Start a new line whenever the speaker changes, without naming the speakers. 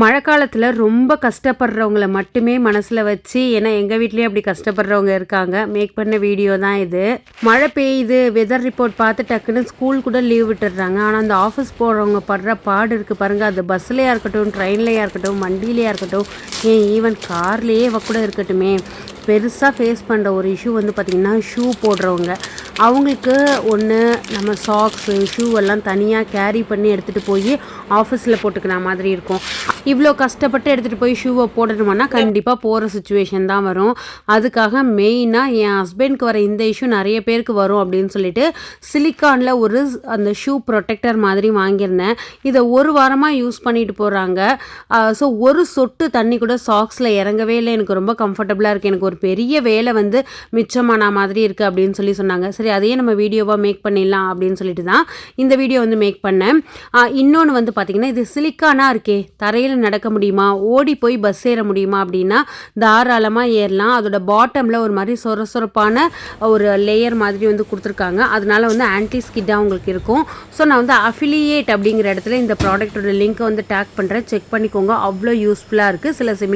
மழை காலத்தில் ரொம்ப கஷ்டப்படுறவங்கள மட்டுமே மனசில் வச்சு ஏன்னா எங்கள் வீட்லேயும் அப்படி கஷ்டப்படுறவங்க இருக்காங்க. மேக் பண்ண வீடியோ தான் இது. மழை பெய்யுது வெதர் ரிப்போர்ட் பார்த்து டக்குன்னு ஸ்கூல் கூட லீவ் விட்டுடுறாங்க. ஆனால் அந்த ஆஃபீஸ் போகிறவங்க படுற பாடு இருக்குது பாருங்கள் அது பஸ்லையாக இருக்கட்டும் ட்ரெயின்லையாக இருக்கட்டும் வண்டியிலையாக இருக்கட்டும் ஏன் ஈவன் கார்லேயே கூட இருக்கட்டுமே. பெருசாக ஃபேஸ் பண்ணுற ஒரு இஷ்யூ வந்து பார்த்திங்கன்னா ஷூ போடுறவங்க. அவங்களுக்கு ஒன்று நம்ம சாக்ஸு ஷூ எல்லாம் தனியாக கேரி பண்ணி எடுத்துகிட்டு போய் ஆஃபீஸில் போட்டுக்கிற மாதிரி இருக்கும். இவ்வளோ கஷ்டப்பட்டு எடுத்துகிட்டு போய் ஷூவை போடணுமானா கண்டிப்பாக போகிற சுச்சுவேஷன் தான் வரும். அதுக்காக மெயினாக என் ஹஸ்பண்ட்க்கு வர இந்த இஷ்யூ நிறைய பேருக்கு வரும் அப்படின்னு சொல்லிட்டு சிலிக்கானில் ஒரு அந்த ஷூ ப்ரொடெக்டர் மாதிரி வாங்கியிருந்தேன். இதை ஒரு வாரமாக யூஸ் பண்ணிட்டு போகிறாங்க ஸோ ஒரு சொட்டு தண்ணி கூட சாக்ஸில் இறங்கவே இல்லை. எனக்கு ரொம்ப கம்ஃபர்டபுளாக இருக்குது எனக்கு ஒரு பெரிய வேலை வந்து மிச்சமான மாதிரி இருக்குது அப்படின்னு சொல்லி சொன்னாங்க. சரி அதையே நம்ம வீடியோவாக மேக் பண்ணிடலாம் அப்படின்னு சொல்லிட்டு தான் இந்த வீடியோ வந்து மேக் பண்ணேன். இன்னொன்று வந்து பார்த்திங்கன்னா இது சிலிக்கானாக இருக்கே. தரையில் நடக்க முடியுமா? ஓடி போய் பஸ் ஏற முடியுமா அப்படின்னா தாராளமாக ஏறலாம். அதோட பாட்டமில் ஒரு மாதிரி சொர சொரப்பான ஒரு லேயர் மாதிரி வந்து கொடுத்துருக்காங்க. அதனால வந்து ஆன்டி ஸ்கிட்டாக உங்களுக்கு இருக்கும். ஸோ நான் வந்து அஃபிலியேட் அப்படிங்கிற இடத்துல இந்த ப்ராடக்ட்டோட லிங்க்கை வந்து டேக் பண்ணுறேன் செக் பண்ணிக்கோங்க. அவ்வளோ யூஸ்ஃபுல்லாக இருக்குது சில சிமிலர்